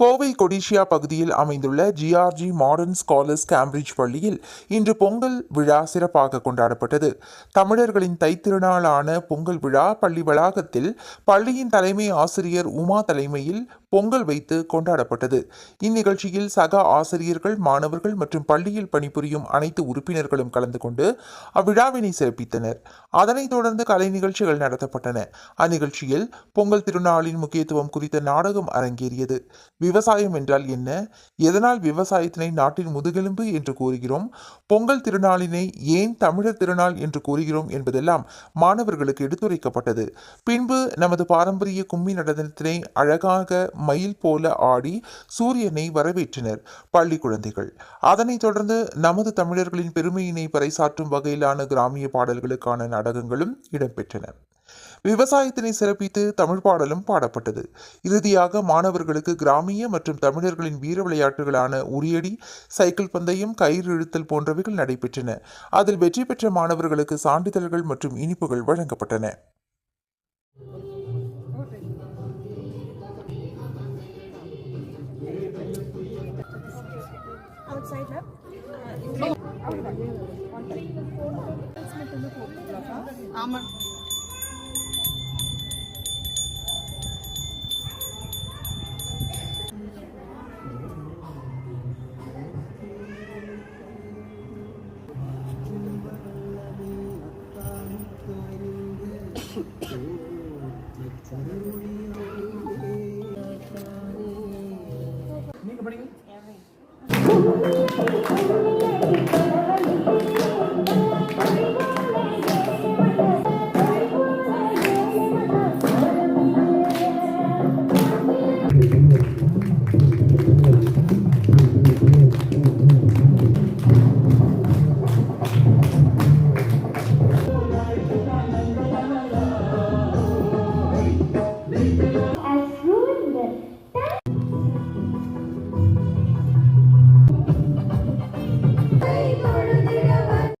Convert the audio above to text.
கோவை கொடிஷியா பகுதியில் அமைந்துள்ள GRG modern scholars Cambridge பள்ளியில் இன்று பொங்கல் விழா சிறப்பாக கொண்டாடப்பட்டது. தமிழர்களின் தைத்திருநாளான பொங்கல் விழா பள்ளி வளாகத்தில் பள்ளியின் தலைமை ஆசிரியர் உமா தலைமையில் பொங்கல் வைத்து கொண்டாடப்பட்டது. இந்நிகழ்ச்சியில் சக ஆசிரியர்கள் மாணவர்கள் மற்றும் பள்ளியில் பணிபுரியும் அனைத்து உறுப்பினர்களும் கலந்து கொண்டு அவ்விழாவினை சிறப்பித்தனர். அதனைத் தொடர்ந்து கலை நிகழ்ச்சிகள் நடத்தப்பட்டன. அந்நிகழ்ச்சியில் பொங்கல் திருநாளின் முக்கியத்துவம் குறித்த நாடகம் அரங்கேறியது. விவசாயம் என்றால் என்ன? எதனால் விவசாயத்தினை நாட்டின் முதுகெலும்பு என்று கூறுகிறோம்? பொங்கல் திருநாளினை ஏன் தமிழர் திருநாள் என்று கூறுகிறோம் என்பதெல்லாம் மாணவர்களுக்கு எடுத்துரைக்கப்பட்டது. பின்பு நமது பாரம்பரிய கும்மி நடனத்தினை அழகாக மயில் போல ஆடி சூரியனை வரவேற்றனர் பள்ளி குழந்தைகள். அதனைத் தொடர்ந்து நமது தமிழர்களின் பெருமையினை பறைசாற்றும் வகையிலான கிராமிய பாடல்களுக்கான நாடகங்களும் இடம்பெற்றன. விவசாயத்தினை சிறப்பித்து தமிழ் பாடலும் பாடப்பட்டது. இறுதியாக மாணவர்களுக்கு கிராமிய மற்றும் தமிழர்களின் வீர விளையாட்டுகளான உரியடி சைக்கிள் பந்தயம் கயிறு இழுத்தல் போன்றவைகள் நடைபெற்றன. அதில் வெற்றி பெற்ற மாணவர்களுக்கு சான்றிதழ்கள் மற்றும் இனிப்புகள் வழங்கப்பட்டன. ஆமாம் ini kembali.